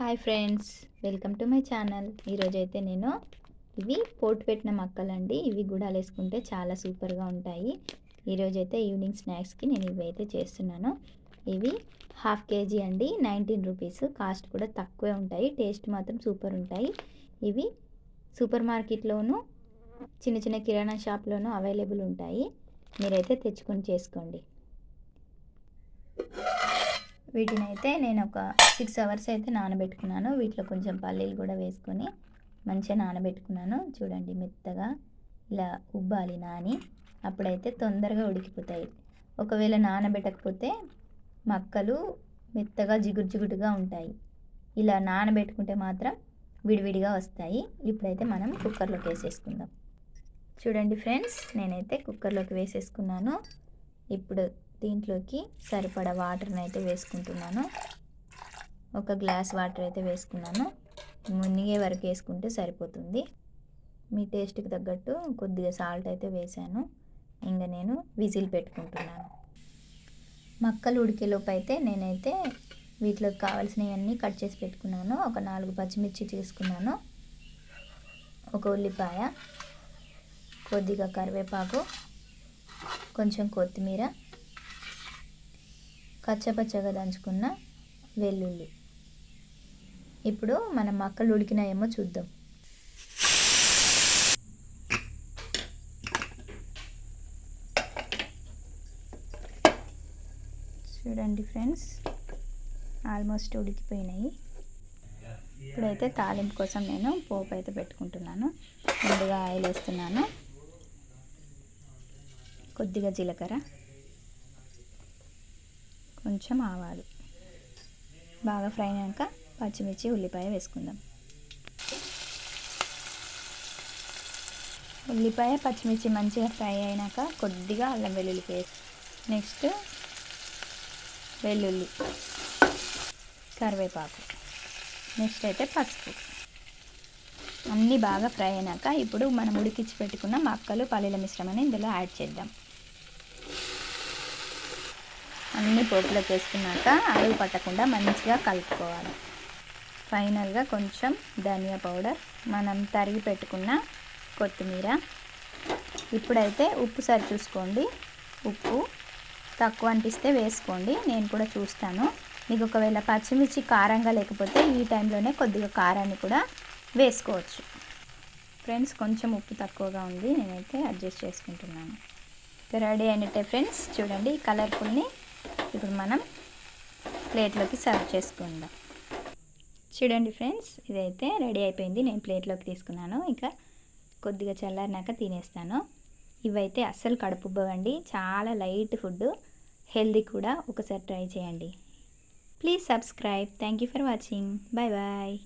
Hi friends welcome to my channel. ఈరోజైతే నేను ఇవి పోటు పెట్టిన మక్కలండి. ఇవి గుడాలు వేసుకుంటే చాలా సూపర్గా ఉంటాయి. ఈరోజైతే ఈవినింగ్ స్నాక్స్కి నేను ఇవి అయితే చేస్తున్నాను. ఇవి హాఫ్ కేజీ అండి నైన్టీన్ రూపీస్. కాస్ట్ కూడా తక్కువే ఉంటాయి. టేస్ట్ మాత్రం సూపర్ ఉంటాయి. ఇవి సూపర్ మార్కెట్లోనూ చిన్న చిన్న కిరాణా షాప్లోనూ అవైలబుల్ ఉంటాయి. మీరైతే తెచ్చుకొని చేసుకోండి. వీటిని అయితే నేను ఒక సిక్స్ అవర్స్ అయితే నానబెట్టుకున్నాను. వీటిలో కొంచెం పల్లీలు కూడా వేసుకొని మంచిగా నానబెట్టుకున్నాను. చూడండి మెత్తగా ఇలా ఉబ్బాలి నాని. అప్పుడైతే తొందరగా ఉడికిపోతాయి. ఒకవేళ నానబెట్టకపోతే మక్కలు మెత్తగా జిగురు జిగురుగా ఉంటాయి. ఇలా నానబెట్టుకుంటే మాత్రం విడివిడిగా వస్తాయి. ఇప్పుడైతే మనం కుక్కర్లోకి వేసేసుకుందాం. చూడండి ఫ్రెండ్స్ నేనైతే కుక్కర్లోకి వేసేసుకున్నాను. ఇప్పుడు దీంట్లోకి సరిపడా వాటర్ని అయితే వేసుకుంటున్నాను. ఒక గ్లాస్ వాటర్ అయితే వేసుకున్నాను. మునిగే వరకు వేసుకుంటే సరిపోతుంది. మీ టేస్ట్కి తగ్గట్టు కొద్దిగా సాల్ట్ అయితే వేసాను. ఇంకా నేను విజిల్ పెట్టుకుంటున్నాను. మక్కలు ఉడికేలోపు అయితే నేనైతే వీటిలోకి కావాల్సినవన్నీ కట్ చేసి పెట్టుకున్నాను. ఒక నాలుగు పచ్చిమిర్చి తీసుకున్నాను. ఒక ఉల్లిపాయ కొద్దిగా కరివేపాకు కొంచెం కొత్తిమీర కచ్చపచ్చగా దంచుకున్న వెల్లుల్లి. ఇప్పుడు మన మక్కలు ఉడికినాయేమో చూద్దాం. చూడండి ఫ్రెండ్స్ ఆల్మోస్ట్ ఉడికిపోయినాయి. ఇప్పుడైతే తాలింపు కోసం నేను పోపు అయితే పెట్టుకుంటున్నాను. ముందుగా ఆయిల్ వేస్తున్నాను కొద్దిగా జీలకర్ర. కొంచెం ఆవాలు. బాగా ఫ్రై అయ్యాక పచ్చిమిర్చి ఉల్లిపాయ వేసుకుందాం. ఉల్లిపాయ పచ్చిమిర్చి మంచిగా ఫ్రై అయినాక కొద్దిగా అల్లం వెల్లుల్లి పేస్ట్. నెక్స్ట్ వెల్లుల్లి కరివేపాకు. నెక్స్ట్ అయితే పసుపు. అన్నీ బాగా ఫ్రై అయినాక ఇప్పుడు మనం ఉడికించి పెట్టుకున్న మక్కలు పల్లీల మిశ్రమాన్ని ఇందులో యాడ్ చేద్దాం. అన్ని పోపులోకి వేసుకున్నాక అడుగు పట్టకుండా మంచిగా కలుపుకోవాలి. ఫైనల్గా కొంచెం ధనియా పౌడర్. మనం తరిగి పెట్టుకున్న కొత్తిమీర. ఇప్పుడైతే ఉప్పు సరి చూసుకోండి. ఉప్పు తక్కువ అనిపిస్తే వేసుకోండి. నేను కూడా చూస్తాను. మీకు ఒకవేళ పచ్చిమిర్చి కారంగా లేకపోతే ఈ టైంలోనే కొద్దిగా కారాన్ని కూడా వేసుకోవచ్చు. ఫ్రెండ్స్ కొంచెం ఉప్పు తక్కువగా ఉంది. నేనైతే అడ్జస్ట్ చేసుకుంటున్నాను. రెడీ అయినట్టే ఫ్రెండ్స్ చూడండి కలర్ఫుల్ని ఇప్పుడు మనం ప్లేట్లోకి సర్వ్ చేసుకుందాం. చూడండి ఫ్రెండ్స్ ఇదైతే రెడీ అయిపోయింది. నేను ప్లేట్లోకి తీసుకున్నాను. ఇంకా కొద్దిగా చల్లారినాక తినేస్తాను. ఇవైతే అస్సలు కడుపుబ్బవండి. చాలా లైట్ ఫుడ్. హెల్దీ కూడా. ఒకసారి ట్రై చేయండి. Please subscribe. Thank you for watching. Bye bye.